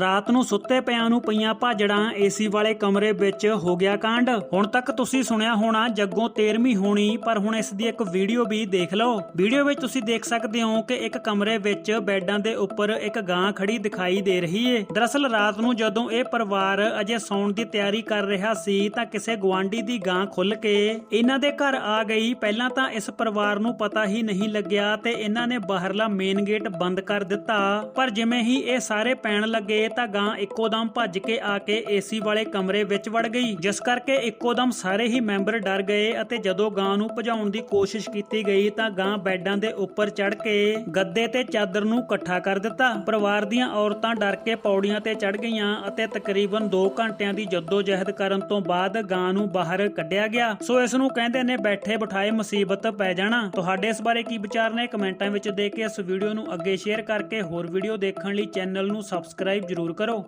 ਰਾਤ ਨੂੰ ਸੁੱਤੇ ਪਿਆਂ ਨੂੰ ਪਈਆਂ ਭਾਜੜਾਂ ਏਸੀ ਵਾਲੇ ਕਮਰੇ ਵਿੱਚ ਹੋ ਗਿਆ ਕਾਂਡ। ਹੁਣ ਤੱਕ ਤੁਸੀਂ ਸੁਣਿਆ ਹੋਣਾ ਜੱਗੋਂ 13ਵੀਂ ਹੋਣੀ, ਪਰ ਹੁਣ ਇਸ ਦੀ ਇੱਕ ਵੀਡੀਓ ਵੀ ਦੇਖ ਲਓ। ਵੀਡੀਓ ਵਿੱਚ ਤੁਸੀਂ ਦੇਖ ਸਕਦੇ ਹੋ ਕਿ ਇੱਕ ਕਮਰੇ ਵਿੱਚ ਬੈੱਡਾਂ ਦੇ ਉੱਪਰ ਇੱਕ ਗਾਂ ਖੜੀ ਦਿਖਾਈ ਦੇ ਰਹੀ ਏ। ਦਰਅਸਲ ਰਾਤ ਨੂੰ ਜਦੋਂ ਇਹ ਪਰਿਵਾਰ ਅਜੇ ਸੌਣ ਦੀ ਤਿਆਰੀ ਕਰ ਰਿਹਾ ਸੀ, ਤਾਂ ਕਿਸੇ ਗਵਾਂਢੀ ਦੀ ਗਾਂ ਖੁੱਲ ਕੇ ਇਹਨਾਂ ਦੇ ਘਰ ਆ ਗਈ। ਪਹਿਲਾਂ ਤਾਂ ਇਸ ਪਰਿਵਾਰ ਨੂੰ ਪਤਾ ਹੀ ਨਹੀਂ ਲੱਗਿਆ ਤੇ ਇਹਨਾਂ ਨੇ ਬਾਹਰਲਾ ਮੇਨ ਗੇਟ ਬੰਦ ਕਰ ਦਿੱਤਾ। ਪਰ ਜਿਵੇਂ ਹੀ ਇਹ ਸਾਰੇ ਪੈਣ ਲੱਗੇ ਤਾਂ ਗਾਂ ਇੱਕੋ ਦਮ ਭੱਜ ਕੇ ਆ ਕੇ ਏਸੀ ਵਾਲੇ ਕਮਰੇ ਵਿੱਚ ਵੜ ਗਈ, ਜਿਸ ਕਰਕੇ ਇੱਕੋ ਦਮ ਸਾਰੇ ਹੀ ਮੈਂਬਰ ਡਰ ਗਏ ਅਤੇ ਜਦੋਂ ਗਾਂ ਨੂੰ ਭਜਾਉਣ ਦੀ ਕੋਸ਼ਿਸ਼ ਕੀਤੀ ਗਈ ਤਾਂ ਗਾਂ ਬੈੱਡਾਂ ਦੇ ਉੱਪਰ ਚੜ ਕੇ ਗੱਦੇ ਤੇ ਚਾਦਰ ਨੂੰ ਇਕੱਠਾ ਕਰ ਦਿੱਤਾ। ਪਰਿਵਾਰ ਦੀਆਂ ਔਰਤਾਂ ਡਰ ਕੇ ਪੌੜੀਆਂ ਤੇ ਚੜ ਗਈਆਂ ਅਤੇ ਤਕਰੀਬਨ 2 ਘੰਟਿਆਂ ਦੀ ਜਦੋਜਹਿਦ ਕਰਨ ਤੋਂ ਬਾਅਦ ਗਾਂ ਨੂੰ ਬਾਹਰ ਕੱਢਿਆ ਗਿਆ। ਸੋ ਇਸ ਨੂੰ ਕਹਿੰਦੇ ਨੇ ਬੈਠੇ ਬਿਠਾਏ ਮੁਸੀਬਤ ਪੈ ਜਾਣਾ। ਤੁਹਾਡੇ ਇਸ ਬਾਰੇ ਕੀ ਵਿਚਾਰ ਨੇ? ਕਮੈਂਟਾਂ ਵਿੱਚ ਦੇ ਕੇ ਇਸ ਵੀਡੀਓ ਨੂੰ ਅੱਗੇ ਸ਼ੇਅਰ ਕਰਕੇ ਹੋਰ ਵੀਡੀਓ ਦੇਖਣ ਲਈ ਚੈਨਲ ਨੂੰ ਸਬਸਕ੍ਰਾਈਬ ਜ਼ਰੂਰ ਕਰੋ।